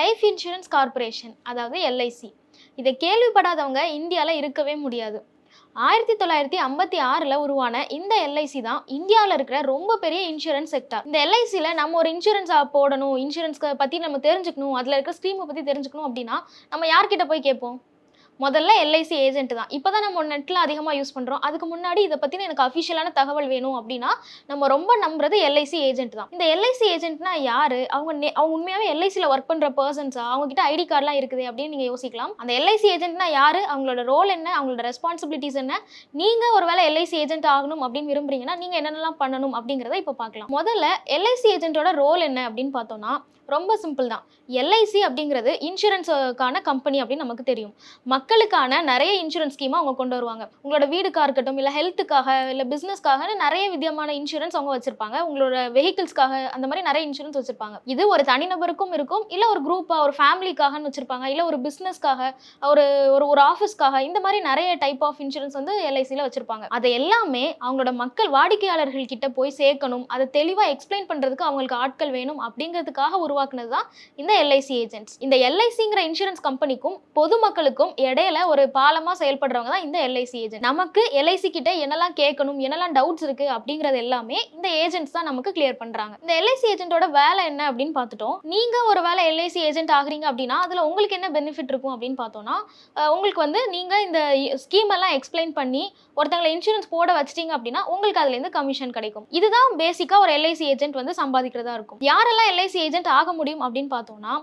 Life insurance corporation அதாவது LIC இதை கேள்விப்படாதவங்க இந்தியாவில் இருக்கவே முடியாது. ஆயிரத்தி தொள்ளாயிரத்தி ஐம்பத்தி ஆறில் உருவான இந்த எல்ஐசி தான் இந்தியாவில் இருக்கிற ரொம்ப பெரிய இன்சூரன்ஸ் செக்டார் இந்த எல்ஐசியில் நம்ம ஒரு இன்சூரன்ஸ் போடணும் இன்சூரன்ஸ்க்கு பற்றி நம்ம தெரிஞ்சுக்கணும் அதில் இருக்கிற ஸ்கீமை பற்றி தெரிஞ்சுக்கணும் அப்படின்னா நம்ம யார்கிட்ட போய் கேட்போம்? முதல்ல எல்ஐசி ஏஜென்ட் தான். இப்போ தான் நம்ம நெட்டில் அதிகமாக யூஸ் பண்ணுறோம் அதுக்கு முன்னாடி இதை பற்றின எனக்கு அஃபிஷியலான தகவல் வேணும் அப்படின்னா நம்ம ரொம்ப நம்புறது எல்ஐசி ஏஜென்ட் தான். இந்த எல்ஐசி ஏஜென்ட்னா யார்? அவங்க நே- அவங்க உண்மையாகவே எல்ஐசியில் ஒர்க் பண்ணுற பர்சன்ஸா அவங்ககிட்ட ஐடி கார்டெலாம் இருக்குது அப்படின்னு நீங்கள் யோசிக்கலாம். அந்த எல்ஐசி ஏஜென்ட்னா யார்? அவங்களோட ரோல் என்ன? அவங்களோட ரெஸ்பான்சிபிலிட்டிஸ் என்ன? நீங்கள் ஒரு வேலை எல்ஐசி ஏஜென்ட் ஆகணும் அப்படின்னு விரும்புறீங்கன்னா நீங்கள் என்னென்னலாம் பண்ணணும் அப்படிங்கிறத இப்போ பார்க்கலாம் முதல்ல எல்ஐசி ஏஜென்ட்டோட ரோல் என்ன அப்படின்னு பார்த்தோம்னா ரொம்ப சிம்பிள் தான். எல்ஐசி அப்படிங்கிறது இன்சூரன்ஸுக்கான கம்பெனி அப்படின்னு நமக்கு தெரியும். மக்களுக்கான நிறைய இன்சூரன்ஸ் ஸ்கீமை அவங்க கொண்டு வருவாங்க. உங்களோட வீடுக்காக இருக்கட்டும் இல்லை ஹெல்த்துக்காக இல்லை பிஸ்னஸ்க்காக நிறைய விதமான இன்சூரன்ஸ் அவங்க வச்சிருப்பாங்க. உங்களோட வெஹிக்கிள்ஸ்க்காக அந்த மாதிரி நிறைய இன்சூரன்ஸ் வச்சிருப்பாங்க. இது ஒரு தனிநபருக்கும் இருக்கும் இல்லை ஒரு குரூப்பாக ஒரு ஃபேமிலிக்காகன்னு வச்சிருப்பாங்க இல்லை ஒரு பிஸ்னஸ்க்காக ஒரு ஒரு ஒரு ஆஃபீஸ்க்காக இந்த மாதிரி நிறைய டைப் ஆஃப் இன்சூரன்ஸ் வந்து எல்ஐசியில் வச்சிருப்பாங்க. அதை எல்லாமே அவங்களோட மக்கள் வாடிக்கையாளர்கள் கிட்ட போய் சேர்க்கணும். அதை தெளிவாக எக்ஸ்பிளைன் பண்ணுறதுக்கு அவங்களுக்கு ஆட்கள் வேணும் அப்படிங்கிறதுக்காக உருவாக்குனது தான் இந்த எல்ஐசி ஏஜென்ட்ஸ் இந்த எல்ஐசிங்கிற இன்சூரன்ஸ் கம்பெனிக்கும் பொதுமக்களுக்கும் இடையில ஒரு பாலமா செயல்படுறவங்க தான் இந்த எல்ஐசி ஏஜென்ட் நமக்கு எல்ஐசி கிட்ட என்னெல்லாம் கேட்கணும் என்னெல்லாம் டவுட்ஸ் இருக்கு அப்படிங்கறது எல்லாமே இந்த ஏஜென்ட்ஸ் தான் நமக்கு கிளியர் பண்றாங்க. இந்த எல்ஐசி ஏஜென்ட்டோட வேலை என்ன அப்படின்னு பார்த்துட்டோம். நீங்க ஒரு வேலை எல்ஐசி ஏஜென்ட் ஆகுறீங்க அப்படின்னா அதுல உங்களுக்கு என்ன பெனிஃபிட் இருக்கும் அப்படின்னு பார்த்தோம்னா உங்களுக்கு வந்து நீங்க இந்த ஸ்கீம் எல்லாம் எக்ஸ்பிளைன் பண்ணி ஒருத்தங்களை இன்சூரன்ஸ் போட வச்சிட்டீங்க அப்படின்னா உங்களுக்கு அதுல இருந்து கமிஷன் கிடைக்கும். இதுதான் பேசிக்கா ஒரு எல்ஐசி ஏஜென்ட் வந்து சம்பாதிக்கிறதா இருக்கும். யாரெல்லாம் எல்ஐசி ஏஜென்ட் ஆக முடியும் அப்படின்னு பார்த்தோம்னா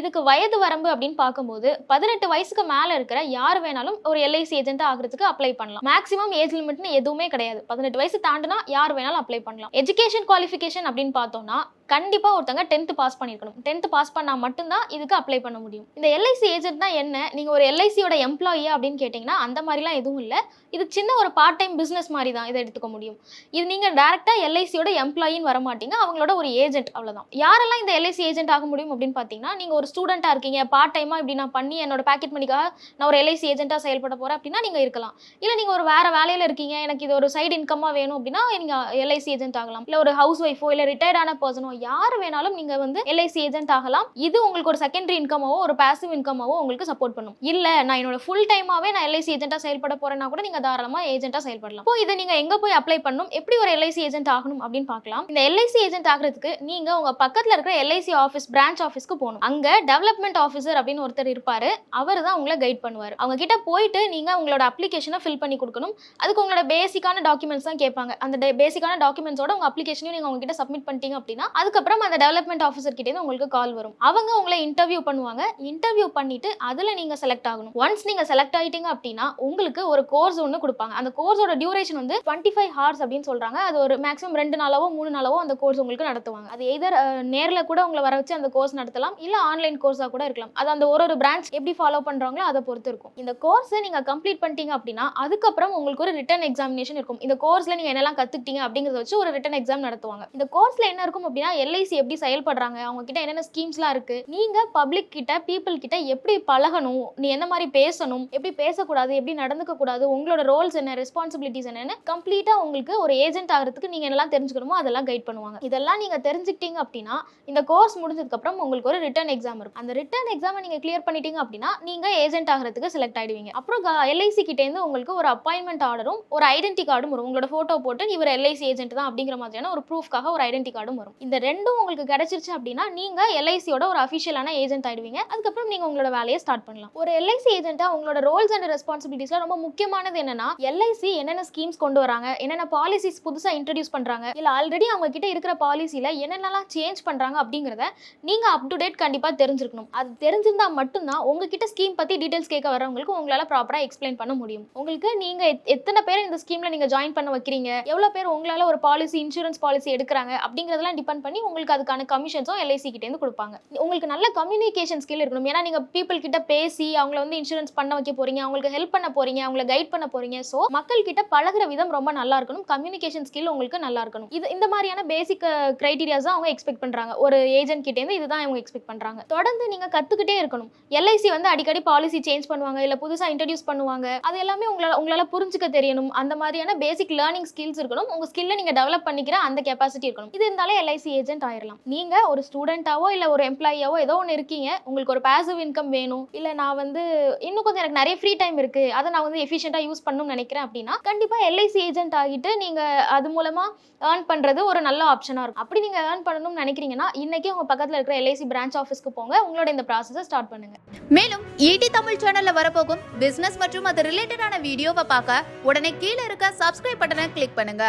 இதுக்கு வயது வரம்பு அப்படின்னு பார்க்கும்போது பதினெட்டு வயசுக்கு மேல இருக்கிற யார் வேணாலும் ஒரு எல்ஐசி ஏஜென்ட் ஆகிறதுக்கு அப்ளை பண்ணலாம். மேக்ஸிமம் ஏஜ் லிமிட்னு எதுவுமே கிடையாது. பதினெட்டு வயசு தாண்டினா யார் வேணாலும் அப்ளை பண்ணலாம். எஜுகேஷன் குவாலிஃபிகேஷன் அப்படின்னு பார்த்தோம்னா கண்டிப்பாக ஒருத்தங்க டென்த்து பாஸ் பண்ணியிருக்கணும் டென்த்து பாஸ் பண்ணால் மட்டும்தான் இதுக்கு அப்ளை பண்ண முடியும். இந்த எல்ஐசி ஏஜென்ட்னா என்ன? நீங்கள் ஒரு எல்ஐசியோட எம்ப்ளாயி அப்படின்னு கேட்டிங்கன்னா அந்த மாதிரிலாம் எதுவும் இல்லை. இது சின்ன ஒரு பார்ட் டைம் பிஸ்னஸ் மாதிரி தான் இதை எடுத்துக்க முடியும். இது நீங்கள் டேரெக்டாக எல்ஐசியோட எம்ப்ளாயின்னு வர மாட்டீங்க. அவங்களோட ஒரு ஏஜென்ட் அவ்வளோதான் யாரெல்லாம் இந்த எல்ஐசி ஏஜென்ட் ஆக முடியும் அப்படின்னு பார்த்தீங்கன்னா நீங்கள் ஒரு ஸ்டூடெண்ட்டாக இருக்கீங்க. பார்ட் டைமாக இப்படி நான் பண்ணி என்னோட பேக்கெட் மணிக்காக நான் ஒரு எல்ஐசி ஏஜென்ட்டாக செயல்பட போகிறேன் அப்படின்னா நீங்கள் இருக்கலாம். இல்லை நீங்கள் ஒரு வேறு வேலையில் இருக்கீங்க. எனக்கு இது ஒரு சைடு இன்கம்மாக வேணும் அப்படின்னா நீங்கள் எல்ஐசி ஏஜென்ட் ஆகலாம். இல்லை ஒரு ஹவுஸ் ஒய்ஃபோ இல்லை ரிட்டையர்டான பர்சனோ யார் வேணாலும் நீங்க வந்து எல்ஐசி ஏஜென்ட் ஆகலாம். இது உங்களுக்கு ஒரு செகண்டரி இன்கமாவோ ஒரு பாசிவ் இன்கமாவோ உங்களுக்கு சப்போர்ட் பண்ணும். இல்ல நான் என்னோட ஃபுல் டைமாவே நான் எல்ஐசி ஏஜென்ட்டா செயல்பட போறேன்னா கூட நீங்க தாராளமா ஏஜென்ட்டா செயல்படலாம். இப்போ இதை நீங்க எங்க போய் அப்ளை பண்ணணும்? எப்படி ஒரு எல்ஐசி ஏஜென்ட் ஆகணும் அப்படின்னு பார்க்கலாம். இந்த எல்ஐசி ஏஜென்ட் ஆகிறதுக்கு நீங்க உங்க பக்கத்துல இருக்கிற எல்ஐசி ஆஃபீஸ் பிரான்ச் ஆஃபீஸ்க்கு போகணும். அங்க டெவலப்மெண்ட் ஆஃபீஸர் அப்படின்னு ஒருத்தர் இருப்பாரு. அவர் தான் உங்களை கைட் பண்ணுவார். அவங்க கிட்ட போயிட்டு நீங்க உங்களோட அப்ளிகேஷனை ஃபில் பண்ணி கொடுக்கணும். அதுக்கு உங்களோட பேசிக்கான டாக்குமெண்ட்ஸ் தான் கேட்பாங்க. அந்த பேசிக்கான டாக்குமெண்ட்ஸோட உங்க அப்ளிகேஷனையும் நீங்க அவங்க கிட்ட சப்மிட் பண்ணிட்டீங்க அப்படின்னா அதுக்கப்புறம் அந்த டெவலப்மெண்ட் ஆஃபீஸர் கிட்டே உங்களுக்கு கால் வரும். அவங்க உங்களை இன்டர்வியூ பண்ணுவாங்க. இன்டர்வியூ பண்ணிட்டு அதில் நீங்கள் செலக்ட் ஆகணும். ஒன்ஸ் நீங்கள் செலக்ட் ஆகிட்டீங்க அப்படின்னா உங்களுக்கு ஒரு கோர்ஸ் ஒன்று கொடுப்பாங்க. அந்த கோர்ஸோட டியூரேஷன் வந்து டுவெண்ட்டி ஃபைவ் ஹார்ஸ் அப்படின்னு சொல்கிறாங்க அது ஒரு மேக்ஸிமம் ரெண்டு நாளாவோ மூணு நாளாவோ அந்த கோர்ஸ் உங்களுக்கு நடத்துவாங்க. அது எதர் நேரில் கூட உங்களை வர வச்சு அந்த கோர்ஸ் நடத்தலாம். இல்லை ஆன்லைன் கோர்ஸாக கூட இருக்கலாம். அது அந்த ஒரு ஒரு பிரான்ச் எப்படி ஃபாலோ பண்ணுறாங்களோ அதை பொறுத்து இருக்கும். இந்த கோர்ஸை நீங்கள் கம்ப்ளீட் பண்ணிட்டீங்க அப்படின்னா அதுக்கப்புறம் உங்களுக்கு ஒரு ரிட்டன் எக்ஸாமினேஷன் இருக்கும். இந்த கோர்ஸில் நீங்கள் என்னெல்லாம் கற்றுக்கிட்டீங்க அப்படிங்கிறத வச்சு ஒரு ரிட்டன் எக்ஸாம் நடத்துவாங்க. இந்த கோர்ஸில் என்ன இருக்கும் அப்படின்னா எல்ஐசி எப்படி செயல்படுறாங்க? அவங்க கிட்ட என்னென்ன ஸ்கீம்ஸ்லாம் இருக்கு? நீங்க பப்ளிக் கிட்ட பீப்புள் கிட்ட எப்படி பழகணும்? நீ என்ன மாதிரி பேசணும்? எப்படி பேசக்கூடாது? எப்படி நடந்துக்க கூடாது? உங்களோட ரோல்ஸ் என்ன? ரெஸ்பான்சிபிலிட்டிஸ் என்னன்னு கம்ப்ளீட்டா உங்களுக்கு ஒரு ஏஜென்ட் ஆகிறதுக்கு நீங்க என்னெல்லாம் தெரிஞ்சுக்கணுமோ அதெல்லாம் கைட் பண்ணுவாங்க. இதெல்லாம் நீங்க தெரிஞ்சுக்கிட்டீங்க அப்படின்னா இந்த கோர்ஸ் முடிஞ்சதுக்கு அப்புறம் உங்களுக்கு ஒரு ரிட்டன் எக்ஸாம் இருக்கும். அந்த ரிட்டர்ன் எக்ஸாமை நீங்க கிளியர் பண்ணிட்டீங்க அப்படின்னா நீங்க ஏஜென்ட் ஆகிறதுக்கு செலக்ட் ஆயிடுவீங்க. அப்புறம் எல்ஐசி கிட்ட இருந்து உங்களுக்கு ஒரு அப்பாயின்மெண்ட் ஆர்டரும் ஒரு ஐடென்டி கார்டும் வரும். உங்களோட போட்டோ போட்டு இவர் எல்ஐசி ஏஜென்ட் தான் அப்படிங்கிற மாதிரியான ஒரு ப்ரூஃப்காக ஒரு ஐடென்டி கார்டும் வரும். இந்த ரெண்டும் உங்களுக்கு கிடைச்சிருச்சு அப்படின்னா நீங்க எல்ஐசியோட ஒரு அஃபிஷியலான ஏஜென்ட் ஆயிடுவீங்க. அதுக்கப்புறம் நீங்க உங்களோட வேலையை ஸ்டார்ட் பண்ணலாம். ஒரு எல்ஐசி ஏஜென்ட்டா உங்களோட ரோல்ஸ் அண்ட் ரெஸ்பான்சிபிலிட்டிஸ்ல ரொம்ப முக்கியமானது என்னன்னா எல்ஐசி என்னென்ன ஸ்கீம்ஸ் கொண்டு வராங்க என்னென்ன பாலிசிஸ் புதுசா இன்ட்ரடியூஸ் பண்றாங்க இல்ல ஆல்ரெடி அவங்க கிட்ட இருக்கிற பாலிசியில் என்னென்னலாம் சேஞ்ச் பண்றாங்க அப்படிங்கறத நீங்க அப் டு டேட் கண்டிப்பா தெரிஞ்சிருக்கணும். அது தெரிஞ்சிருந்தா மட்டும்தான் உங்ககிட்ட ஸ்கீம் பத்தி டீடைல்ஸ் கேட்க வரவங்களுக்கு உங்களால ப்ராப்பரா எக்ஸ்பிளைன் பண்ண முடியும். உங்களுக்கு நீங்க எத்தனை பேர் இந்த ஸ்கீம்ல நீங்க ஜாயின் பண்ண வைக்கிறீங்க எவ்வளவு பேர் உங்களால ஒரு பாலிசி இன்சூரன்ஸ் பாலிசி எடுக்கிறாங்க அப்படிங்கறதெல்லாம் டிபெண்ட் பண்ணி உங்களுக்கு அதுக்கான கமிஷன்ஸும் எல்ஐசி கிட்டேருந்து கொடுப்பாங்க. உங்களுக்கு நல்ல கம்யூனிகேஷன் ஸ்கில் இருக்கணும். ஏன்னா நீங்க பீப்புள் கிட்ட பேசி அவங்கள வந்து இன்சூரன்ஸ் பண்ண வைக்க போறீங்க அவங்களுக்கு ஹெல்ப் பண்ண போறீங்க அவங்கள கைட் பண்ண போறீங்க. ஸோ மக்கள் கிட்ட பழகுற விதம் ரொம்ப நல்லா இருக்கணும். கம்யூனிகேஷன் ஸ்கில் உங்களுக்கு நல்லா இருக்கணும். இது இந்த மாதிரியான பேசிக் கிரைட்டீரியாஸ் தான் அவங்க எக்ஸ்பெக்ட் பண்றாங்க. ஒரு ஏஜென்ட் கிட்டேருந்து இதுதான் அவங்க எக்ஸ்பெக்ட் பண்றாங்க. தொடர்ந்து நீங்க கத்துக்கிட்டே இருக்கணும். எல்ஐசி வந்து அடிக்கடி பாலிசி சேஞ்ச் பண்ணுவாங்க இல்ல புதுசா இன்ட்ரடியூஸ் பண்ணுவாங்க. அது எல்லாமே உங்களால உங்களால புரிஞ்சுக்க தெரியணும். அந்த மாதிரியான பேசிக் லேர்னிங் ஸ்கில்ஸ் இருக்கணும். உங்க ஸ்கில்ல நீங்க டெவலப் பண்ணிக்கிற அந்த கெப்பாசிட்டி இருக்கணும். இது இருந்தாலே எல்ஐசி ஏஜென்ட் ஆயிரலாம். நீங்கள் ஒரு ஸ்டூடெண்ட்டாவோ இல்லை ஒரு எம்ப்ளாயியாவோ ஏதோ ஒன்று இருக்கீங்க. உங்களுக்கு ஒரு பாசிவ் இன்கம் வேணும். இல்லை நான் வந்து இன்னும் கொஞ்சம் எனக்கு நிறைய ஃப்ரீ டைம் இருக்குது அதை நான் வந்து எஃபிஷியண்ட்டாக யூஸ் பண்ணணும்னு நினைக்கிறேன் அப்படின்னா கண்டிப்பாக எல்ஐசி ஏஜென்ட் ஆகிட்டு நீங்கள் அது மூலமாக ஏர்ன் பண்ணுறது ஒரு நல்ல ஆப்ஷனாக இருக்கும். அப்படி நீங்கள் ஏர்ன் பண்ணணும்னு நினைக்கிறீங்கன்னா இன்றைக்கி உங்கள் பக்கத்தில் இருக்கிற எல்ஐசி பிரான்ச் ஆஃபீஸ்க்கு போங்க. உங்களோட இந்த ப்ராசஸை ஸ்டார்ட் பண்ணுங்கள் மேலும் ஈடி தமிழ் சேனல்ல வரப்போகும் பிசினஸ் மற்றும் அது ரிலேட்டடான வீடியோவை பார்க்க உடனே கீழே இருக்க சப்ஸ்கிரைப் பட்டனை கிளிக் பண்ணுங்க.